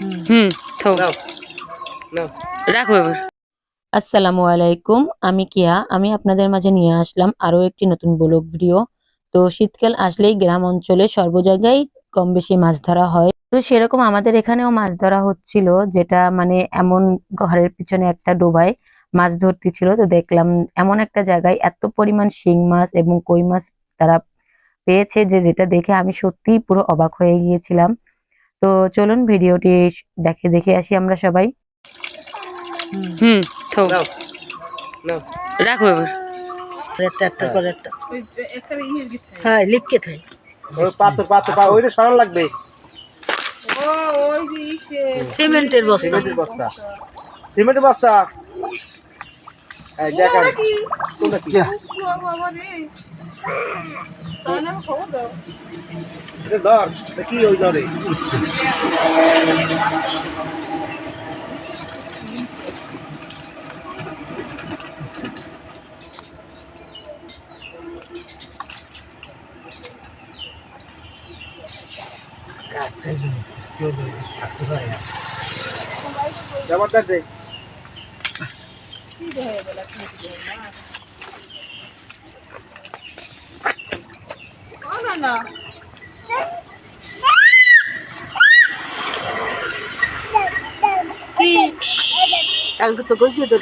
হুম থাও নাও নাও। রাখো এবার। আসসালামু আলাইকুম আমি কিয়া। আমি আপনাদের মাঝে নিয়ে আসলাম আরও একটি নতুন ব্লগ ভিডিও। তো শীতকাল আসলেই গ্রাম অঞ্চলে সর্ব জায়গায় কম বেশি মাছ ধরা হয়। তো সেরকম আমাদের এখানেও মাছ ধরা হচ্ছিল যেটা মানে এমন ঘরের পিছনে একটা ডোবায় মাছ ধরতে ছিল তো দেখলাম এমন একটা জায়গায় এত পরিমাণ শিং মাছ এবং কই মাছ তারা পেয়েছে যে যেটা দেখে আমি সত্যিই পুরো অবাক হয়ে গিয়েছিলাম। তো চলুন ভিডিওটি দেখে দেখে আসি আমরা সবাই। হুম থাও নাও নাও রাখো এবার। একটা একটা করে একটা। হ্যাঁ লিপকে থাকে ওই পাথর পাথর পা ওইটা সরান লাগবে। সিমেন্টের বস্তা। সিমেন্টের বস্তা। সিমেন্টের বস্তা এই দেখেন কোনটা কি এটা ধর এটা কি ওই ধরে জবরদস্ত দে কালকে তো বুঝিয়ে তো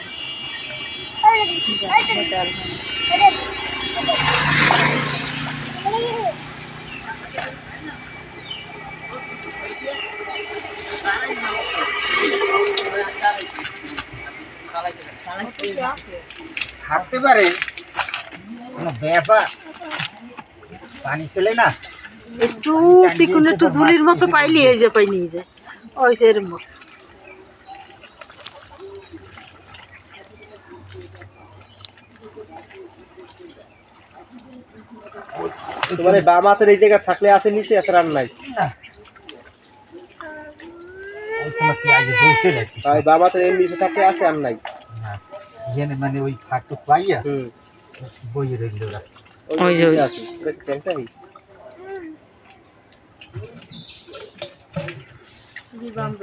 থাকতে পারে কোনো ব্যাপার? পানি ছেলে না? একটু চিকুন একটু ঝুলির মতো পাইলি এই যে পাই নিয়ে যায় ওই সে এরম মাছ। তোমার বাম হাতের এই জায়গা থাকলে আছে নিচে আছে রান নাই? ওই তোমার কি আগে বলছে নাকি? আর বাম হাতের এর নিচে থাকলে আছে আর নাই? মানে ওই ফাঁকটু পাইয়া হুম। বইয়ে রইল ওরা ওই যে। আছে ট্যাংটাই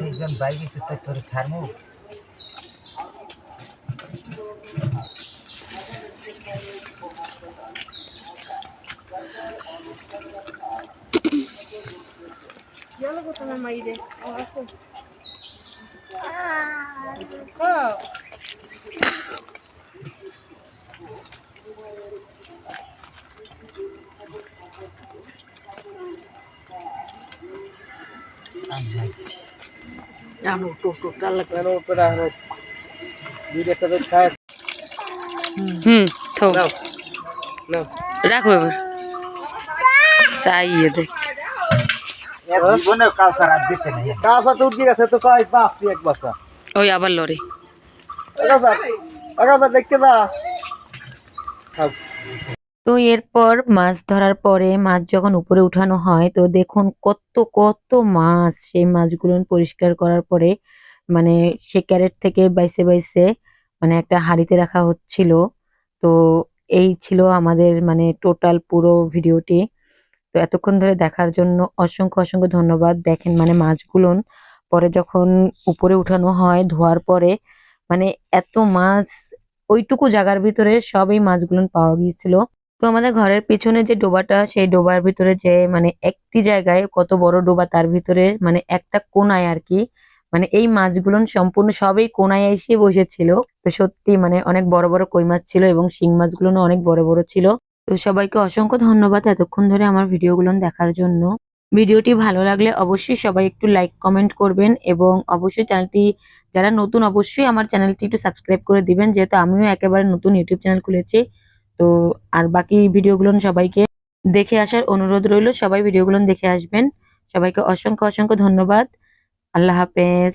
একজন বাইকে চেষ্টা করে ছাড়বো? আনো টো টো টালা কেন উপরে আনো দুইটা একটা তো খায় হুম থাও নাও নাও রাখো এবার চাইয়ে দেখ জীবনে কালচার আর দেশে নেই কাফা তো উঠে গেছে তো কয় বাপ তুই এক বাসা ওই আবার লড়ে আগাছা আগাছা দেখতে না খাও তো এরপর মাছ ধরার পরে মাছ যখন উপরে উঠানো হয়, তো দেখুন কত কত মাছ সেই মাছগুলো পরিষ্কার করার পরে মানে সে ক্যারেট থেকে বাইসে বাইসে মানে একটা হাঁড়িতে রাখা হচ্ছিল। তো এই ছিল আমাদের মানে টোটাল পুরো ভিডিওটি। তো এতক্ষণ ধরে দেখার জন্য অসংখ্য অসংখ্য ধন্যবাদ। দেখেন মানে মাছগুলো পরে যখন উপরে উঠানো হয়, ধোয়ার পরে মানে এত মাছ ওইটুকু জায়গার ভিতরে সব এই মাছগুলো পাওয়া গিয়েছিল। তো আমাদের ঘরের পিছনে যে ডোবাটা, সেই ডোবার ভিতরে যে মানে একটি জায়গায় কত বড় ডোবা, তার ভিতরে মানে একটা কোনায় আর কি মানে এই মাছগুলো সম্পূর্ণ সবই কোনায় এসে বসেছিল। তো সত্যি মানে অনেক বড় বড় কই মাছ ছিল এবং শিং মাছগুলো অনেক বড় বড় ছিল। তো সবাইকে অসংখ্য ধন্যবাদ এতক্ষণ ধরে আমার ভিডিওগুলো দেখার জন্য। ভিডিওটি ভালো লাগলে অবশ্যই সবাই একটু লাইক, কমেন্ট করবেন এবং অবশ্যই চ্যানেলটি যারা নতুন অবশ্যই আমার চ্যানেলটি একটু সাবস্ক্রাইব করে দিবেন, যেহেতু আমিও একেবারে নতুন ইউটিউব চ্যানেল খুলেছি। তো আর বাকি ভিডিওগুলো সবাইকে দেখে আসার অনুরোধ রইল। সবাই ভিডিওগুলো দেখে আসবেন। সবাইকে অসংখ্য অসংখ্য ধন্যবাদ। আল্লাহ হাফেজ।